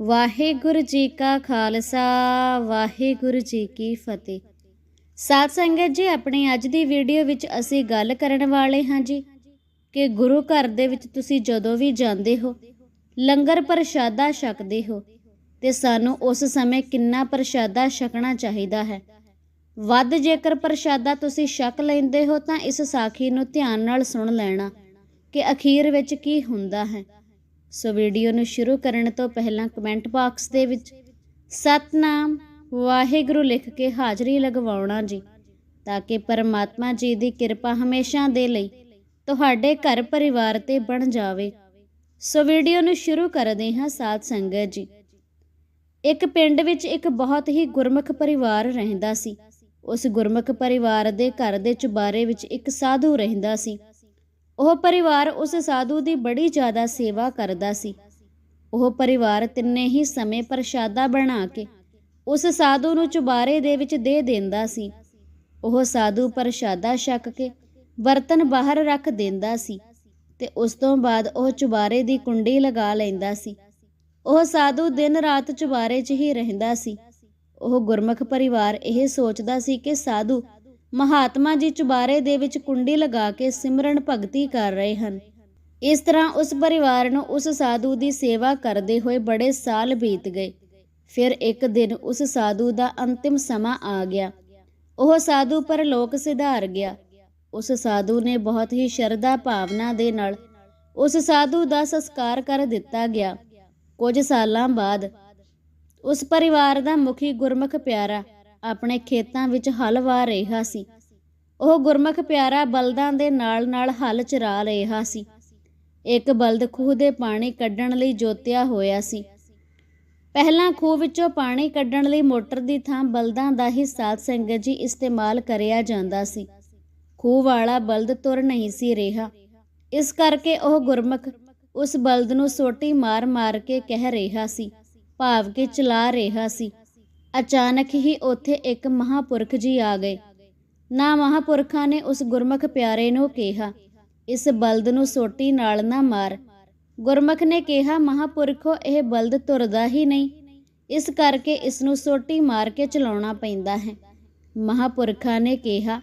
ਵਾਹਿਗੁਰੂ ਜੀ ਕਾ ਖਾਲਸਾ, ਵਾਹਿਗੁਰੂ ਜੀ ਕੀ ਫਤਿਹ। ਸਾਧ ਸੰਗਤ ਜੀ, ਆਪਣੀ ਅੱਜ ਦੀ ਵੀਡੀਓ ਵਿੱਚ ਅਸੀਂ ਗੱਲ ਕਰਨ ਵਾਲੇ ਹਾਂ ਜੀ ਕਿ ਗੁਰੂ ਘਰ ਦੇ ਵਿੱਚ ਤੁਸੀਂ ਜਦੋਂ ਵੀ ਜਾਂਦੇ ਹੋ, ਲੰਗਰ ਪ੍ਰਸ਼ਾਦਾ ਛਕਦੇ ਹੋ ਤੇ ਸਾਨੂੰ ਉਸ ਸਮੇਂ ਕਿੰਨਾ ਪ੍ਰਸ਼ਾਦਾ ਛਕਣਾ ਚਾਹੀਦਾ ਹੈ। ਵੱਧ ਜੇਕਰ ਪ੍ਰਸ਼ਾਦਾ ਤੁਸੀਂ ਛਕ ਲੈਂਦੇ ਹੋ ਤਾਂ ਇਸ ਸਾਖੀ ਨੂੰ ਧਿਆਨ ਨਾਲ ਸੁਣ ਲੈਣਾ ਕਿ ਅਖੀਰ ਵਿੱਚ ਕੀ ਹੁੰਦਾ ਹੈ। ਸੋ ਵੀਡੀਓ ਨੂੰ ਸ਼ੁਰੂ ਕਰਨ ਤੋਂ ਪਹਿਲਾਂ ਕਮੈਂਟ ਬਾਕਸ ਦੇ ਵਿੱਚ, ਸਤਨਾਮ ਵਾਹਿਗੁਰੂ ਲਿਖ ਕੇ ਹਾਜ਼ਰੀ ਲਗਵਾਉਣਾ ਜੀ, ਤਾਂ ਕਿ ਪਰਮਾਤਮਾ ਜੀ ਦੀ ਕਿਰਪਾ ਹਮੇਸ਼ਾ ਦੇ ਲਈ ਤੁਹਾਡੇ ਘਰ ਪਰਿਵਾਰ ਤੇ ਬਣ ਜਾਵੇ। ਸੋ ਵੀਡੀਓ ਨੂੰ ਸ਼ੁਰੂ ਕਰਦੇ ਹਾਂ ਸਾਧ ਸੰਗਤ ਜੀ। ਇੱਕ ਪਿੰਡ ਵਿੱਚ ਇੱਕ ਬਹੁਤ ਹੀ ਗੁਰਮੁਖ ਪਰਿਵਾਰ ਰਹਿੰਦਾ ਸੀ। ਉਸ ਗੁਰਮੁਖ ਪਰਿਵਾਰ ਦੇ ਘਰ ਦੇ ਚੁਬਾਰੇ ਵਿੱਚ ਇੱਕ ਸਾਧੂ ਰਹਿੰਦਾ ਸੀ। ਉਹ ਪਰਿਵਾਰ ਉਸ ਸਾਧੂ ਦੀ ਬੜੀ ਜ਼ਿਆਦਾ ਸੇਵਾ ਕਰਦਾ ਸੀ। ਉਹ ਪਰਿਵਾਰ ਤਿੰਨੇ ਹੀ ਸਮੇਂ ਪ੍ਰਸ਼ਾਦਾ ਬਣਾ ਕੇ ਉਸ ਸਾਧੂ ਨੂੰ ਚੁਬਾਰੇ ਦੇ ਵਿੱਚ ਦੇ ਦਿੰਦਾ ਸੀ। ਉਹ ਸਾਧੂ ਪ੍ਰਸ਼ਾਦਾ ਛਕ ਕੇ ਬਰਤਨ ਬਾਹਰ ਰੱਖ ਦਿੰਦਾ ਸੀ ਤੇ ਉਸ ਤੋਂ ਬਾਅਦ ਉਹ ਚੁਬਾਰੇ ਦੀ ਕੁੰਡੀ ਲਗਾ ਲੈਂਦਾ ਸੀ। ਉਹ ਸਾਧੂ ਦਿਨ ਰਾਤ ਚੁਬਾਰੇ 'ਚ ਹੀ ਰਹਿੰਦਾ ਸੀ। ਉਹ ਗੁਰਮੁਖ ਪਰਿਵਾਰ ਇਹ ਸੋਚਦਾ ਸੀ ਕਿ ਸਾਧੂ ਮਹਾਤਮਾ ਜੀ ਚੁਬਾਰੇ ਦੇ ਵਿੱਚ ਕੁੰਡੀ ਲਗਾ ਕੇ ਸਿਮਰਨ ਭਗਤੀ ਕਰ ਰਹੇ ਹਨ। ਇਸ ਤਰ੍ਹਾਂ ਉਸ ਪਰਿਵਾਰ ਨੂੰ ਉਸ ਸਾਧੂ ਦੀ ਸੇਵਾ ਕਰਦੇ ਹੋਏ ਬੜੇ ਸਾਲ ਬੀਤ ਗਏ। ਫਿਰ ਇੱਕ ਦਿਨ ਉਸ ਸਾਧੂ ਦਾ ਅੰਤਿਮ ਸਮਾਂ ਆ ਗਿਆ। ਉਹ ਸਾਧੂ ਪਰਲੋਕ ਸਿਧਾਰ ਗਿਆ। ਉਸ ਸਾਧੂ ਨੇ ਬਹੁਤ ਹੀ ਸ਼ਰਧਾ ਭਾਵਨਾ ਦੇ ਨਾਲ ਉਸ ਸਾਧੂ ਦਾ ਸੰਸਕਾਰ ਕਰ ਦਿੱਤਾ ਗਿਆ। ਕੁਝ ਸਾਲਾਂ ਬਾਅਦ ਉਸ ਪਰਿਵਾਰ ਦਾ ਮੁਖੀ ਗੁਰਮੁਖ ਪਿਆਰਾ ਆਪਣੇ ਖੇਤਾਂ ਵਿੱਚ ਹਲ ਵਾ ਰਿਹਾ ਸੀ। ਉਹ ਗੁਰਮੁਖ ਪਿਆਰਾ ਬਲਦਾਂ ਦੇ ਨਾਲ-ਨਾਲ ਹਲ ਚਰਾ ਰਿਹਾ ਸੀ। ਇੱਕ ਬਲਦ ਖੂਹ ਦੇ ਪਾਣੀ ਕੱਢਣ ਲਈ ਜੋਤਿਆ ਹੋਇਆ ਸੀ। ਪਹਿਲਾਂ ਖੂਹ ਵਿੱਚੋਂ ਪਾਣੀ ਕੱਢਣ ਲਈ ਮੋਟਰ ਦੀ ਥਾਂ ਬਲਦਾਂ ਦਾ ਹੀ ਸਾਧ ਸੰਗਤ ਜੀ ਇਸਤੇਮਾਲ ਕਰਿਆ ਜਾਂਦਾ ਸੀ। ਖੂਹ ਵਾਲਾ ਬਲਦ ਤੁਰ ਨਹੀਂ ਸੀ ਰਿਹਾ। ਇਸ ਕਰਕੇ ਉਹ ਗੁਰਮੁਖ ਉਸ ਬਲਦ ਨੂੰ ਸੋਟੀ ਮਾਰ-ਮਾਰ ਕੇ ਕਹਿ ਰਿਹਾ ਸੀ, ਭਾਵ ਕਿ ਚਲਾ ਰਿਹਾ ਸੀ। ਅਚਾਨਕ ਹੀ ਉੱਥੇ ਇੱਕ ਮਹਾਪੁਰਖ ਜੀ ਆ ਗਏ। ਨਾ ਮਹਾਪੁਰਖਾਂ ਨੇ ਉਸ ਗੁਰਮੁਖ ਪਿਆਰੇ ਨੂੰ ਕਿਹਾ, ਇਸ ਬਲਦ ਨੂੰ ਸੋਟੀ ਨਾਲ ਨਾ ਮਾਰ। ਗੁਰਮੁਖ ਨੇ ਕਿਹਾ, ਮਹਾਪੁਰਖੋ, ਇਹ ਬਲਦ ਤੁਰਦਾ ਹੀ ਨਹੀਂ। ਇਸ ਕਰਕੇ ਇਸ ਨੂੰ ਸੋਟੀ ਮਾਰ ਕੇ ਚਲਾਉਣਾ ਪੈਂਦਾ ਹੈ। ਮਹਾਪੁਰਖਾਂ ਨੇ ਕਿਹਾ,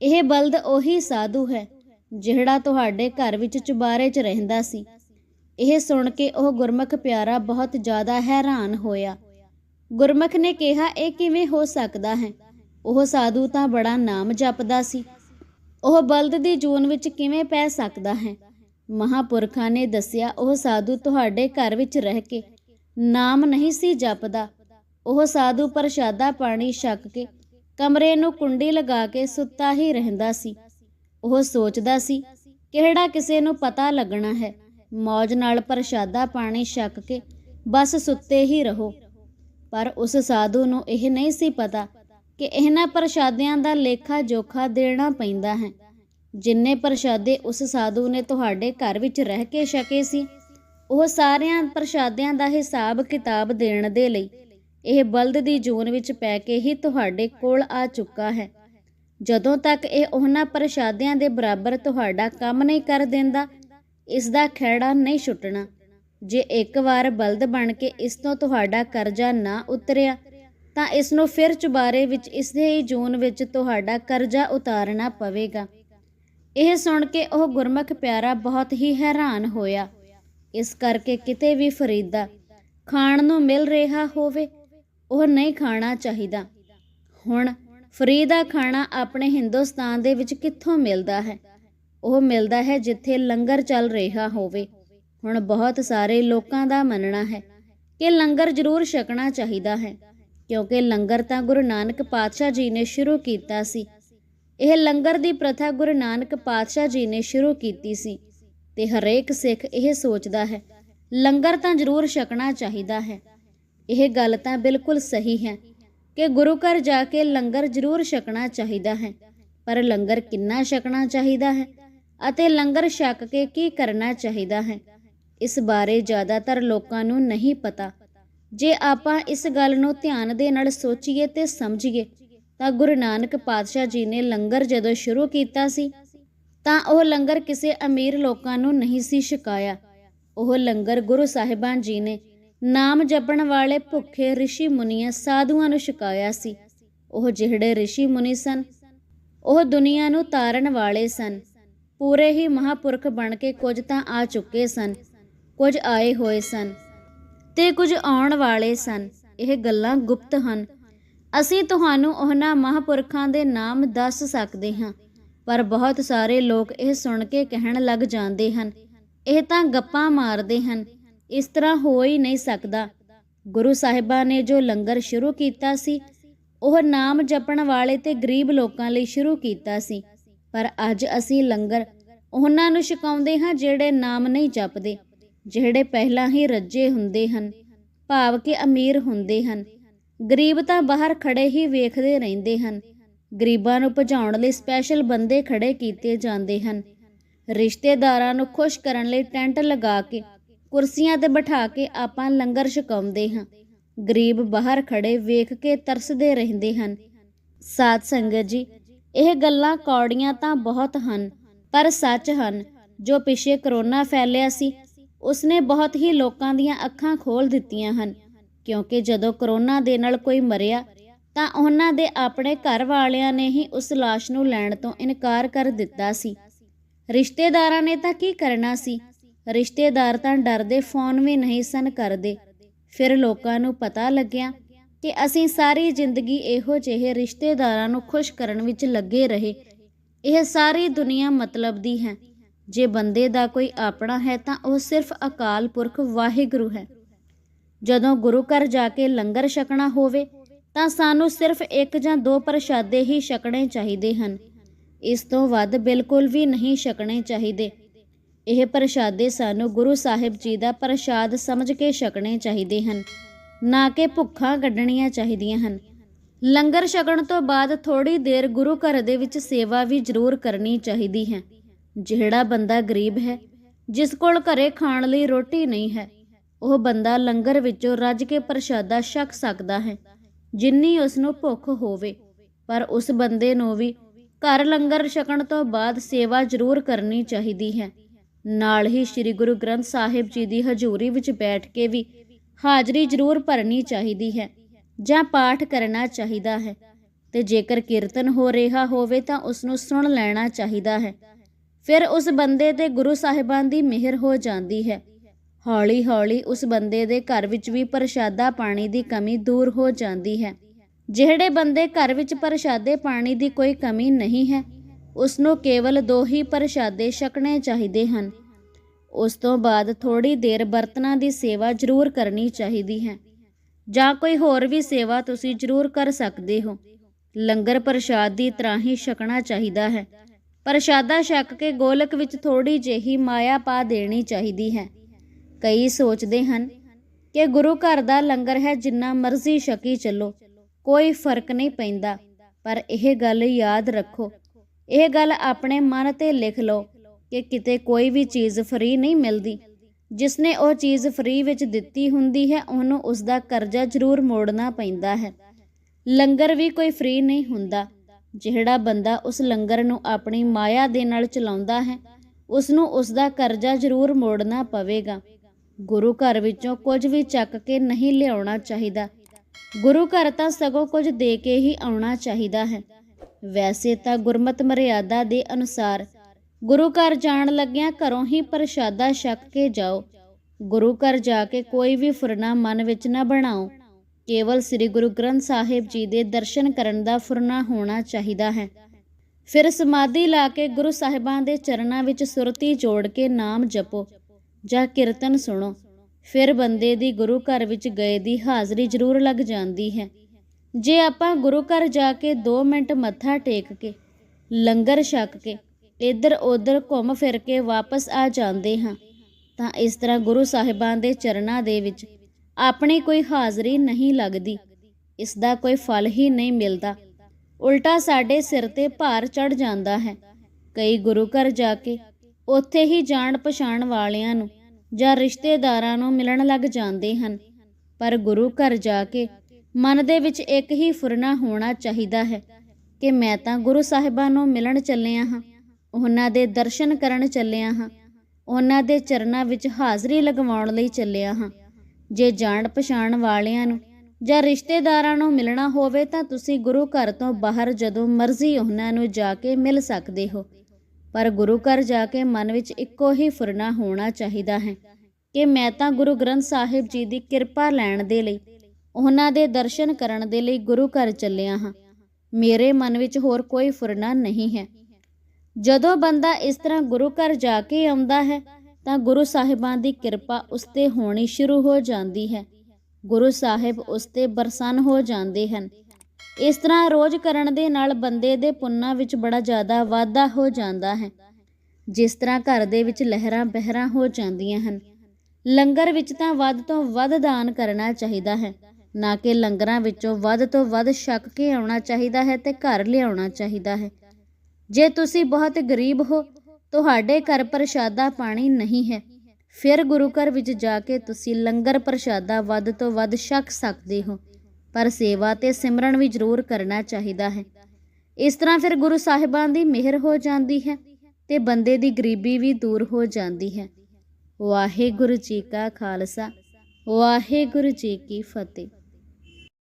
ਇਹ ਬਲਦ ਉਹੀ ਸਾਧੂ ਹੈ, ਜਿਹੜਾ ਤੁਹਾਡੇ ਘਰ ਵਿੱਚ ਚੁਬਾਰੇ 'ਚ ਰਹਿੰਦਾ ਸੀ। ਇਹ ਸੁਣ ਕੇ ਉਹ ਗੁਰਮੁਖ ਪਿਆਰਾ ਬਹੁਤ ਜ਼ਿਆਦਾ ਹੈਰਾਨ ਹੋਇਆ। ਗੁਰਮੁਖ ਨੇ ਕਿਹਾ, ਇਹ ਕਿਵੇਂ ਹੋ ਸਕਦਾ ਹੈ? ਉਹ ਸਾਧੂ ਤਾਂ ਬੜਾ ਨਾਮ ਜਪਦਾ ਸੀ। ਉਹ ਬਲਦ ਦੀ ਜੂਨ ਵਿੱਚ ਕਿਵੇਂ ਪੈ ਸਕਦਾ ਹੈ? ਮਹਾਪੁਰਖਾਂ ਨੇ ਦੱਸਿਆ, ਉਹ ਸਾਧੂ ਤੁਹਾਡੇ ਘਰ ਵਿੱਚ ਰਹਿ ਕੇ ਨਾਮ ਨਹੀਂ ਸੀ ਜਪਦਾ। ਉਹ ਸਾਧੂ ਪ੍ਰਸ਼ਾਦਾ ਪਾਣੀ ਛਕ ਕੇ ਕਮਰੇ ਨੂੰ ਕੁੰਡੀ ਲਗਾ ਕੇ ਸੁੱਤਾ ਹੀ ਰਹਿੰਦਾ ਸੀ। ਉਹ ਸੋਚਦਾ ਸੀ, ਕਿਹੜਾ ਕਿਸੇ ਨੂੰ ਪਤਾ ਲੱਗਣਾ ਹੈ? ਮੌਜ ਨਾਲ ਪ੍ਰਸ਼ਾਦਾ ਪਾਣੀ ਛਕ ਕੇ ਬਸ ਸੁੱਤੇ ਹੀ ਰਹੋ। ਪਰ ਉਸ ਸਾਧੂ ਨੂੰ ਇਹ ਨਹੀਂ ਸੀ ਪਤਾ ਕਿ ਇਹਨਾਂ ਪ੍ਰਸ਼ਾਦਿਆਂ ਦਾ ਲੇਖਾ ਜੋਖਾ ਦੇਣਾ ਪੈਂਦਾ ਹੈ। ਜਿੰਨੇ ਪ੍ਰਸ਼ਾਦੇ ਉਸ ਸਾਧੂ ਨੇ ਤੁਹਾਡੇ ਘਰ ਵਿੱਚ ਰਹਿ ਕੇ ਛਕੇ ਸੀ, ਉਹ ਸਾਰਿਆਂ ਪ੍ਰਸ਼ਾਦਿਆਂ ਦਾ ਹਿਸਾਬ ਕਿਤਾਬ ਦੇਣ ਦੇ ਲਈ ਇਹ ਬਲਦ ਦੀ ਜੂਨ ਵਿੱਚ ਪੈ ਕੇ ਹੀ ਤੁਹਾਡੇ ਕੋਲ ਆ ਚੁੱਕਾ ਹੈ। ਜਦੋਂ ਤੱਕ ਇਹ ਉਹਨਾਂ ਪ੍ਰਸ਼ਾਦਿਆਂ ਦੇ ਬਰਾਬਰ ਤੁਹਾਡਾ ਕੰਮ ਨਹੀਂ ਕਰ ਦਿੰਦਾ, ਇਸ ਦਾ ਖਹਿੜਾ ਨਹੀਂ ਛੁੱਟਣਾ ਜੇ ਇੱਕ ਵਾਰ ਬਲਦ ਬਣ ਕੇ ਇਸ ਤੋਂ ਤੁਹਾਡਾ ਕਰਜ਼ਾ ਨਾ ਉਤਰਿਆ, ਤਾਂ ਇਸ ਨੂੰ ਫਿਰ ਚੁਬਾਰੇ ਵਿੱਚ ਇਸ ਹੀ ਜੂਨ ਵਿੱਚ ਤੁਹਾਡਾ ਕਰਜ਼ਾ ਉਤਾਰਨਾ ਪਵੇਗਾ। ਇਹ ਸੁਣ ਕੇ ਉਹ ਗੁਰਮੁਖ ਪਿਆਰਾ ਬਹੁਤ ਹੀ ਹੈਰਾਨ ਹੋਇਆ। ਇਸ ਕਰਕੇ ਕਿਤੇ ਵੀ ਫਰੀਦਾ, ਖਾਣ ਨੂੰ ਮਿਲ ਰਿਹਾ ਹੋਵੇ, ਉਹ ਨਹੀਂ ਖਾਣਾ ਚਾਹੀਦਾ। ਹੁਣ ਫਰੀ ਦਾ ਖਾਣਾ ਆਪਣੇ ਹਿੰਦੁਸਤਾਨ ਦੇ ਵਿੱਚ ਕਿੱਥੋਂ ਮਿਲਦਾ ਹੈ? ਉਹ ਮਿਲਦਾ ਹੈ ਜਿੱਥੇ ਲੰਗਰ ਚੱਲ ਰਿਹਾ ਹੋਵੇ। ਹੁਣ ਬਹੁਤ ਸਾਰੇ ਲੋਕਾਂ ਦਾ ਮੰਨਣਾ ਹੈ ਕਿ ਲੰਗਰ ਜ਼ਰੂਰ ਛਕਣਾ ਚਾਹੀਦਾ ਹੈ, ਕਿਉਂਕਿ ਲੰਗਰ ਤਾਂ ਗੁਰੂ ਨਾਨਕ ਪਾਤਸ਼ਾਹ ਜੀ ਨੇ ਸ਼ੁਰੂ ਕੀਤਾ ਸੀ। ਇਹ ਲੰਗਰ ਦੀ ਪ੍ਰਥਾ ਗੁਰੂ ਨਾਨਕ ਪਾਤਸ਼ਾਹ ਜੀ ਨੇ ਸ਼ੁਰੂ ਕੀਤੀ ਸੀ ਤੇ ਹਰੇਕ ਸਿੱਖ ਇਹ ਸੋਚਦਾ ਹੈ, ਲੰਗਰ ਤਾਂ ਜ਼ਰੂਰ ਛਕਣਾ ਚਾਹੀਦਾ ਹੈ। ਇਹ ਗੱਲ ਤਾਂ ਬਿਲਕੁਲ ਸਹੀ ਹੈ ਕਿ ਗੁਰੂ ਘਰ ਜਾ ਕੇ ਲੰਗਰ ਜ਼ਰੂਰ ਛਕਣਾ ਚਾਹੀਦਾ ਹੈ, ਪਰ ਲੰਗਰ ਕਿੰਨਾ ਛਕਣਾ ਚਾਹੀਦਾ ਹੈ ਅਤੇ ਲੰਗਰ ਛਕ ਕੇ ਕੀ ਕਰਨਾ ਚਾਹੀਦਾ ਹੈ? ਇਸ ਬਾਰੇ ਜ਼ਿਆਦਾਤਰ ਲੋਕਾਂ ਨੂੰ ਨਹੀਂ ਪਤਾ ਜੇ ਆਪਾਂ ਇਸ ਗੱਲ ਨੂੰ ਧਿਆਨ ਦੇ ਨਾਲ ਸੋਚੀਏ ਤੇ ਸਮਝੀਏ ਤਾਂ ਗੁਰੂ ਨਾਨਕ ਪਾਤਸ਼ਾਹ ਜੀ ਨੇ ਲੰਗਰ ਜਦੋਂ ਸ਼ੁਰੂ ਕੀਤਾ ਸੀ ਤਾਂ ਉਹ ਲੰਗਰ ਕਿਸੇ ਅਮੀਰ ਲੋਕਾਂ ਨੂੰ ਨਹੀਂ ਸੀ ਛਕਾਇਆ ਉਹ ਲੰਗਰ ਗੁਰੂ ਸਾਹਿਬਾਨ ਜੀ ਨੇ ਨਾਮ ਜਪਣ ਵਾਲੇ ਭੁੱਖੇ ઋષਿ ਮੁਨੀਆਂ ਸਾਧੂਆਂ ਨੂੰ ਛਕਾਇਆ ਸੀ ਉਹ ਜਿਹੜੇ ઋષਿ ਮੁਨੀ ਸਨ ਉਹ ਦੁਨੀਆ ਨੂੰ ਤਾਰਨ ਵਾਲੇ ਸਨ ਪੂਰੇ ਹੀ ਮਹਾਪੁਰਖ ਬਣ ਕੇ ਕੁਝ ਤਾਂ ਆ ਚੁੱਕੇ ਸਨ ਕੁਝ ਆਏ ਹੋਏ ਸਨ ਤੇ ਕੁਝ ਆਉਣ ਵਾਲੇ ਸਨ। ਇਹ ਗੱਲਾਂ ਗੁਪਤ ਹਨ। ਅਸੀਂ ਤੁਹਾਨੂੰ ਉਹਨਾਂ ਮਹਾਪੁਰਖਾਂ ਦੇ ਨਾਮ ਦੱਸ ਸਕਦੇ ਹਾਂ, ਪਰ ਬਹੁਤ ਸਾਰੇ ਲੋਕ ਇਹ ਸੁਣ ਕੇ ਕਹਿਣ ਲੱਗ ਜਾਂਦੇ ਹਨ, ਇਹ ਤਾਂ ਗੱਪਾਂ ਮਾਰਦੇ ਹਨ, ਇਸ ਤਰ੍ਹਾਂ ਹੋ ਹੀ ਨਹੀਂ ਸਕਦਾ। ਗੁਰੂ ਸਾਹਿਬਾਂ ਨੇ ਜੋ ਲੰਗਰ ਸ਼ੁਰੂ ਕੀਤਾ ਸੀ, ਉਹ ਨਾਮ ਜਪਣ ਵਾਲੇ ਤੇ ਗਰੀਬ ਲੋਕਾਂ ਲਈ ਸ਼ੁਰੂ ਕੀਤਾ ਸੀ, ਪਰ ਅੱਜ ਅਸੀਂ ਲੰਗਰ ਉਹਨਾਂ ਨੂੰ ਛਕਾਉਂਦੇ ਹਾਂ ਜਿਹੜੇ ਨਾਮ ਨਹੀਂ ਜਪਦੇ। ਜਿਹੜੇ ਪਹਿਲਾਂ ਹੀ ਰੱਜੇ ਹੁੰਦੇ ਹਨ, ਭਾਵ ਕਿ ਅਮੀਰ ਹੁੰਦੇ ਹਨ। ਗਰੀਬ ਤਾਂ ਬਾਹਰ ਖੜੇ ਹੀ ਵੇਖਦੇ ਰਹਿੰਦੇ ਹਨ। ਗਰੀਬਾਂ ਨੂੰ ਭਜਾਉਣ ਲਈ ਸਪੈਸ਼ਲ ਬੰਦੇ ਖੜੇ ਕੀਤੇ ਜਾਂਦੇ ਹਨ। ਰਿਸ਼ਤੇਦਾਰਾਂ ਨੂੰ ਖੁਸ਼ ਕਰਨ ਲਈ ਟੈਂਟ ਲਗਾ ਕੇ, ਕੁਰਸੀਆਂ ਤੇ ਬਿਠਾ ਕੇ ਆਪਾਂ ਲੰਗਰ ਛਕਾਉਂਦੇ ਹਾਂ। ਗਰੀਬ ਬਾਹਰ ਖੜੇ ਵੇਖ ਕੇ ਤਰਸਦੇ ਰਹਿੰਦੇ ਹਨ। ਸਾਧ ਸੰਗਤ ਜੀ, ਇਹ ਗੱਲਾਂ ਕੌੜੀਆਂ ਤਾਂ ਬਹੁਤ ਹਨ, ਪਰ ਸੱਚ ਹਨ। ਜੋ ਪਿਛੇ ਕਰੋਨਾ ਫੈਲਿਆ ਸੀ ਉਸਨੇ ਬਹੁਤ ਹੀ ਲੋਕਾਂ ਦੀਆਂ ਅੱਖਾਂ ਖੋਲ ਦਿੱਤੀਆਂ ਹਨ, ਕਿਉਂਕਿ ਜਦੋਂ ਕਰੋਨਾ ਦੇ ਨਾਲ ਕੋਈ ਮਰਿਆ, ਤਾਂ ਉਹਨਾਂ ਦੇ ਆਪਣੇ ਘਰ ਵਾਲਿਆਂ ਨੇ ਹੀ ਉਸ ਲਾਸ਼ ਨੂੰ ਲੈਣ ਤੋਂ ਇਨਕਾਰ ਕਰ ਦਿੱਤਾ ਸੀ। ਰਿਸ਼ਤੇਦਾਰਾਂ ਨੇ ਤਾਂ ਕੀ ਕਰਨਾ ਸੀ? ਰਿਸ਼ਤੇਦਾਰ ਤਾਂ ਡਰਦੇ ਫੋਨ ਵੀ ਨਹੀਂ ਸਨ ਕਰਦੇ। ਫਿਰ ਲੋਕਾਂ ਨੂੰ ਪਤਾ ਲੱਗਿਆ ਕਿ ਅਸੀਂ ਸਾਰੀ ਜ਼ਿੰਦਗੀ ਇਹੋ ਜਿਹੇ ਰਿਸ਼ਤੇਦਾਰਾਂ ਨੂੰ ਖੁਸ਼ ਕਰਨ ਵਿੱਚ ਲੱਗੇ ਰਹੇ। ਇਹ ਸਾਰੀ ਦੁਨੀਆ ਮਤਲਬ ਦੀ ਹੈ। ਜੇ ਬੰਦੇ ਦਾ ਕੋਈ ਆਪਣਾ ਹੈ ਤਾਂ ਉਹ ਸਿਰਫ ਅਕਾਲ ਪੁਰਖ ਵਾਹਿਗੁਰੂ ਹੈ। ਜਦੋਂ ਗੁਰੂ ਘਰ ਜਾ ਕੇ ਲੰਗਰ ਛਕਣਾ ਹੋਵੇ, ਤਾਂ ਸਾਨੂੰ ਸਿਰਫ ਇੱਕ ਜਾਂ ਦੋ ਪ੍ਰਸ਼ਾਦੇ ਹੀ ਛਕਣੇ ਚਾਹੀਦੇ ਹਨ। ਇਸ ਤੋਂ ਵੱਧ ਬਿਲਕੁਲ ਵੀ ਨਹੀਂ ਛਕਣੇ ਚਾਹੀਦੇ। ਇਹ ਪ੍ਰਸ਼ਾਦੇ ਸਾਨੂੰ ਗੁਰੂ ਸਾਹਿਬ ਜੀ ਦਾ ਪ੍ਰਸ਼ਾਦ ਸਮਝ ਕੇ ਛਕਣੇ ਚਾਹੀਦੇ ਹਨ, ਨਾ ਕਿ ਭੁੱਖਾਂ ਕੱਢਣੀਆਂ ਚਾਹੀਦੀਆਂ ਹਨ। ਲੰਗਰ ਛਕਣ ਤੋਂ ਬਾਅਦ ਥੋੜੀ ਦੇਰ ਗੁਰੂ ਘਰ ਦੇ ਵਿੱਚ ਸੇਵਾ ਵੀ ਜ਼ਰੂਰ ਕਰਨੀ ਚਾਹੀਦੀ ਹੈ। ਜਿਹੜਾ ਬੰਦਾ ਗਰੀਬ ਹੈ, ਜਿਸ ਕੋਲ ਘਰੇ ਖਾਣ ਲਈ ਰੋਟੀ ਨਹੀਂ ਹੈ, ਉਹ ਬੰਦਾ ਲੰਗਰ ਵਿੱਚੋਂ ਰੱਜ ਕੇ ਪ੍ਰਸ਼ਾਦਾ ਛਕ ਸਕਦਾ ਹੈ, ਜਿੰਨੀ ਉਸ ਨੂੰ ਭੁੱਖ ਹੋਵੇ। ਪਰ ਉਸ ਬੰਦੇ ਨੂੰ ਵੀ ਘਰ ਲੰਗਰ ਛਕਣ ਤੋਂ ਬਾਅਦ ਸੇਵਾ ਜ਼ਰੂਰ ਕਰਨੀ ਚਾਹੀਦੀ ਹੈ। ਨਾਲ ਹੀ ਸ੍ਰੀ ਗੁਰੂ ਗ੍ਰੰਥ ਸਾਹਿਬ ਜੀ ਦੀ ਹਜ਼ੂਰੀ ਵਿੱਚ ਬੈਠ ਕੇ ਵੀ ਹਾਜ਼ਰੀ ਜ਼ਰੂਰ ਭਰਨੀ ਚਾਹੀਦੀ ਹੈ ਜਾਂ ਪਾਠ ਕਰਨਾ ਚਾਹੀਦਾ ਹੈ ਤੇ ਜੇਕਰ ਕੀਰਤਨ ਹੋ ਰਿਹਾ ਹੋਵੇ ਤਾਂ ਉਸ ਨੂੰ ਸੁਣ ਲੈਣਾ ਚਾਹੀਦਾ ਹੈ। ਫਿਰ ਉਸ ਬੰਦੇ ਤੇ ਗੁਰੂ ਸਾਹਿਬਾਨ ਦੀ ਮਿਹਰ ਹੋ ਜਾਂਦੀ ਹੈ। ਹੌਲੀ ਹੌਲੀ ਉਸ ਬੰਦੇ ਦੇ ਘਰ ਵਿੱਚ ਵੀ ਪ੍ਰਸ਼ਾਦਾ ਪਾਣੀ ਦੀ ਕਮੀ ਦੂਰ ਹੋ ਜਾਂਦੀ ਹੈ। ਜਿਹੜੇ ਬੰਦੇ ਘਰ ਵਿੱਚ ਪ੍ਰਸ਼ਾਦੇ ਪਾਣੀ ਦੀ ਕੋਈ ਕਮੀ ਨਹੀਂ ਹੈ ਉਸ ਨੂੰ ਕੇਵਲ ਦੋ ਹੀ ਪ੍ਰਸ਼ਾਦੇ ਛਕਣੇ ਚਾਹੀਦੇ ਹਨ। ਉਸ ਤੋਂ ਬਾਅਦ ਥੋੜੀ ਦੇਰ ਬਰਤਨਾਂ ਦੀ ਸੇਵਾ ਜ਼ਰੂਰ ਕਰਨੀ ਚਾਹੀਦੀ ਹੈ। ਜਾਂ ਕੋਈ ਹੋਰ ਵੀ ਸੇਵਾ ਤੁਸੀਂ ਜ਼ਰੂਰ ਕਰ ਸਕਦੇ ਹੋ। ਲੰਗਰ ਪ੍ਰਸ਼ਾਦ ਦੀ ਤਰ੍ਹਾਂ ਹੀ ਛਕਣਾ ਚਾਹੀਦਾ ਹੈ। ਪ੍ਰਸ਼ਾਦਾ ਛਕ ਕੇ ਗੋਲਕ ਵਿੱਚ ਥੋੜੀ ਜਿਹੀ ਮਾਇਆ ਪਾ ਦੇਣੀ ਚਾਹੀਦੀ ਹੈ। ਕਈ ਸੋਚਦੇ ਹਨ ਕਿ ਗੁਰੂ ਘਰ ਦਾ ਲੰਗਰ ਹੈ, ਜਿੰਨਾ ਮਰਜ਼ੀ ਛਕੀ ਚੱਲੋ, ਕੋਈ ਫ਼ਰਕ ਨਹੀਂ ਪੈਂਦਾ। ਪਰ ਇਹ ਗੱਲ ਯਾਦ ਰੱਖੋ। ਇਹ ਗੱਲ ਆਪਣੇ ਮਨ ਤੇ ਲਿਖ ਲਓ ਕਿ ਕਿਤੇ ਕੋਈ ਵੀ ਚੀਜ਼ ਫ੍ਰੀ ਨਹੀਂ ਮਿਲਦੀ। ਜਿਸਨੇ ਉਹ ਚੀਜ਼ ਫ੍ਰੀ ਵਿੱਚ ਦਿੱਤੀ ਹੁੰਦੀ ਹੈ, ਉਹਨੂੰ ਉਸ ਦਾ ਕਰਜ਼ਾ ਜ਼ਰੂਰ ਮੋੜਨਾ ਪੈਂਦਾ ਹੈ। ਲੰਗਰ ਵੀ ਕੋਈ ਫ੍ਰੀ ਨਹੀਂ ਹੁੰਦਾ। ਜਿਹੜਾ ਬੰਦਾ ਉਸ ਲੰਗਰ ਨੂੰ ਆਪਣੀ ਮਾਇਆ ਦੇ ਨਾਲ ਚਲਾਉਂਦਾ ਹੈ ਉਸ ਨੂੰ ਉਸ ਦਾ ਕਰਜ਼ਾ ਜ਼ਰੂਰ ਮੋੜਨਾ ਪਵੇਗਾ। ਗੁਰੂ ਘਰ ਵਿੱਚੋਂ ਕੁਝ ਵੀ ਚੱਕ ਕੇ ਨਹੀਂ ਲਿਆਉਣਾ ਚਾਹੀਦਾ। ਗੁਰੂ ਘਰ ਤਾਂ ਸਗੋਂ ਕੁਝ ਦੇ ਕੇ ਹੀ ਆਉਣਾ ਚਾਹੀਦਾ ਹੈ। ਵੈਸੇ ਤਾਂ ਗੁਰਮਤ ਮਰਿਆਦਾ ਦੇ ਅਨੁਸਾਰ ਗੁਰੂ ਘਰ ਜਾਣ ਲੱਗਿਆਂ ਘਰੋਂ ਹੀ ਪ੍ਰਸ਼ਾਦਾ ਛਕ ਕੇ ਜਾਓ। ਗੁਰੂ ਘਰ ਜਾ ਕੇ ਕੋਈ ਵੀ ਫੁਰਨਾ ਮਨ ਵਿੱਚ ਨਾ ਬਣਾਓ। ਕੇਵਲ ਸ੍ਰੀ ਗੁਰੂ ਗ੍ਰੰਥ ਸਾਹਿਬ ਜੀ ਦੇ ਦਰਸ਼ਨ ਕਰਨ ਦਾ ਫੁਰਨਾ ਹੋਣਾ ਚਾਹੀਦਾ ਹੈ। ਫਿਰ ਸਮਾਧੀ ਲਾ ਕੇ ਗੁਰੂ ਸਾਹਿਬਾਂ ਦੇ ਚਰਨਾਂ ਵਿੱਚ ਸੁਰਤੀ ਜੋੜ ਕੇ ਨਾਮ ਜਪੋ ਜਾਂ ਕੀਰਤਨ ਸੁਣੋ। ਫਿਰ ਬੰਦੇ ਦੀ ਗੁਰੂ ਘਰ ਵਿੱਚ ਗਏ ਦੀ ਹਾਜ਼ਰੀ ਜ਼ਰੂਰ ਲੱਗ ਜਾਂਦੀ ਹੈ। ਜੇ ਆਪਾਂ ਗੁਰੂ ਘਰ ਜਾ ਕੇ 2 ਮਿੰਟ ਮੱਥਾ ਟੇਕ ਕੇ, ਲੰਗਰ ਛਕ ਕੇ, ਇੱਧਰ ਉੱਧਰ ਘੁੰਮ ਫਿਰ ਕੇ ਵਾਪਸ ਆ ਜਾਂਦੇ ਹਾਂ, ਤਾਂ ਇਸ ਤਰ੍ਹਾਂ ਗੁਰੂ ਸਾਹਿਬਾਂ ਦੇ ਚਰਨਾਂ ਦੇ ਵਿੱਚ ਆਪਣੀ ਕੋਈ ਹਾਜ਼ਰੀ ਨਹੀਂ ਲੱਗਦੀ। ਇਸ ਦਾ ਕੋਈ ਫਲ ਹੀ ਨਹੀਂ ਮਿਲਦਾ। ਉਲਟਾ ਸਾਡੇ ਸਿਰ ਤੇ ਭਾਰ ਚੜ ਜਾਂਦਾ ਹੈ। ਕਈ ਗੁਰੂ ਘਰ ਜਾ ਕੇ ਉੱਥੇ ਹੀ ਜਾਣ ਪਛਾਣ ਵਾਲਿਆਂ ਨੂੰ ਜਾਂ ਰਿਸ਼ਤੇਦਾਰਾਂ ਨੂੰ ਮਿਲਣ ਲੱਗ ਜਾਂਦੇ ਹਨ। ਪਰ ਗੁਰੂ ਘਰ ਜਾ ਕੇ ਮਨ ਦੇ ਵਿੱਚ ਇੱਕ ਹੀ ਫੁਰਨਾ ਹੋਣਾ ਚਾਹੀਦਾ ਹੈ ਕਿ ਮੈਂ ਤਾਂ ਗੁਰੂ ਸਾਹਿਬਾਂ ਨੂੰ ਮਿਲਣ ਚੱਲਿਆ ਹਾਂ, ਉਹਨਾਂ ਦੇ ਦਰਸ਼ਨ ਕਰਨ ਚੱਲਿਆ ਹਾਂ, ਉਹਨਾਂ ਦੇ ਚਰਨਾਂ ਵਿੱਚ ਹਾਜ਼ਰੀ ਲਗਵਾਉਣ ਲਈ ਚੱਲਿਆ ਹਾਂ। ਜੇ ਜਾਣ ਪਛਾਣ ਵਾਲਿਆਂ ਨੂੰ ਜਾਂ ਰਿਸ਼ਤੇਦਾਰਾਂ ਨੂੰ ਮਿਲਣਾ ਹੋਵੇ ਤਾਂ ਤੁਸੀਂ ਗੁਰੂ ਘਰ ਤੋਂ ਬਾਹਰ ਜਦੋਂ ਮਰਜ਼ੀ ਉਹਨਾਂ ਨੂੰ ਜਾ ਕੇ ਮਿਲ ਸਕਦੇ ਹੋ। ਪਰ ਗੁਰੂ ਘਰ ਜਾ ਕੇ ਮਨ ਵਿੱਚ ਇੱਕੋ ਹੀ ਫੁਰਨਾ ਹੋਣਾ ਚਾਹੀਦਾ ਹੈ ਕਿ ਮੈਂ ਤਾਂ ਗੁਰੂ ਗ੍ਰੰਥ ਸਾਹਿਬ ਜੀ ਦੀ ਕਿਰਪਾ ਲੈਣ ਦੇ ਲਈ, ਉਹਨਾਂ ਦੇ ਦਰਸ਼ਨ ਕਰਨ ਦੇ ਲਈ ਗੁਰੂ ਘਰ ਚੱਲਿਆ ਹਾਂ। ਮੇਰੇ ਮਨ ਵਿੱਚ ਹੋਰ ਕੋਈ ਫੁਰਨਾ ਨਹੀਂ ਹੈ। ਜਦੋਂ ਬੰਦਾ ਇਸ ਤਰ੍ਹਾਂ ਗੁਰੂ ਘਰ ਜਾ ਕੇ ਆਉਂਦਾ ਹੈ ਤਾਂ ਗੁਰੂ ਸਾਹਿਬਾਂ ਦੀ ਕਿਰਪਾ ਉਸ ਤੇ ਹੋਣੀ ਸ਼ੁਰੂ ਹੋ ਜਾਂਦੀ ਹੈ। ਗੁਰੂ ਸਾਹਿਬ ਉਸ ਤੇ ਬਰਸਨ ਹੋ ਜਾਂਦੇ ਹਨ। ਇਸ ਤਰ੍ਹਾਂ ਰੋਜ਼ ਕਰਨ ਦੇ ਨਾਲ ਬੰਦੇ ਦੇ ਪੁੰਨਾਂ ਵਿੱਚ ਬੜਾ ਜ਼ਿਆਦਾ ਵਾਧਾ ਹੋ ਜਾਂਦਾ ਹੈ। ਜਿਸ ਤਰ੍ਹਾਂ ਘਰ ਦੇ ਵਿੱਚ ਲਹਿਰਾਂ ਬਹਿਰਾਂ ਹੋ ਜਾਂਦੀਆਂ ਹਨ। ਲੰਗਰ ਵਿੱਚ ਤਾਂ ਵੱਧ ਤੋਂ ਵੱਧ ਦਾਨ ਕਰਨਾ ਚਾਹੀਦਾ ਹੈ। ਨਾ ਕਿ ਲੰਗਰਾਂ ਵਿੱਚੋਂ ਵੱਧ ਤੋਂ ਵੱਧ ਛਕ ਕੇ ਆਉਣਾ ਚਾਹੀਦਾ ਹੈ ਤੇ ਘਰ ਲਿਆਉਣਾ ਚਾਹੀਦਾ ਹੈ। ਜੇ ਤੁਸੀਂ ਬਹੁਤ ਗਰੀਬ ਹੋ ਤੁਹਾਡੇ ਘਰ ਪ੍ਰਸ਼ਾਦਾ ਪਾਣੀ ਨਹੀਂ ਹੈ। ਫਿਰ ਗੁਰੂ ਘਰ ਵਿੱਚ ਜਾ ਕੇ ਤੁਸੀਂ ਲੰਗਰ ਪ੍ਰਸ਼ਾਦਾ ਵੱਧ ਤੋਂ ਵੱਧ ਛਕ ਸਕਦੇ ਹੋ। ਪਰ ਸੇਵਾ ਤੇ ਸਿਮਰਨ ਵੀ ਜ਼ਰੂਰ ਕਰਨਾ ਚਾਹੀਦਾ ਹੈ। ਇਸ ਤਰ੍ਹਾਂ ਫਿਰ ਗੁਰੂ ਸਾਹਿਬਾਂ ਦੀ ਮਿਹਰ ਹੋ ਜਾਂਦੀ ਹੈ ਤੇ ਬੰਦੇ ਦੀ ਗਰੀਬੀ ਵੀ ਦੂਰ ਹੋ ਜਾਂਦੀ ਹੈ। ਵਾਹਿਗੁਰੂ ਜੀ ਕਾ ਖਾਲਸਾ, ਵਾਹਿਗੁਰੂ ਜੀ ਕੀ ਫਤਿਹ।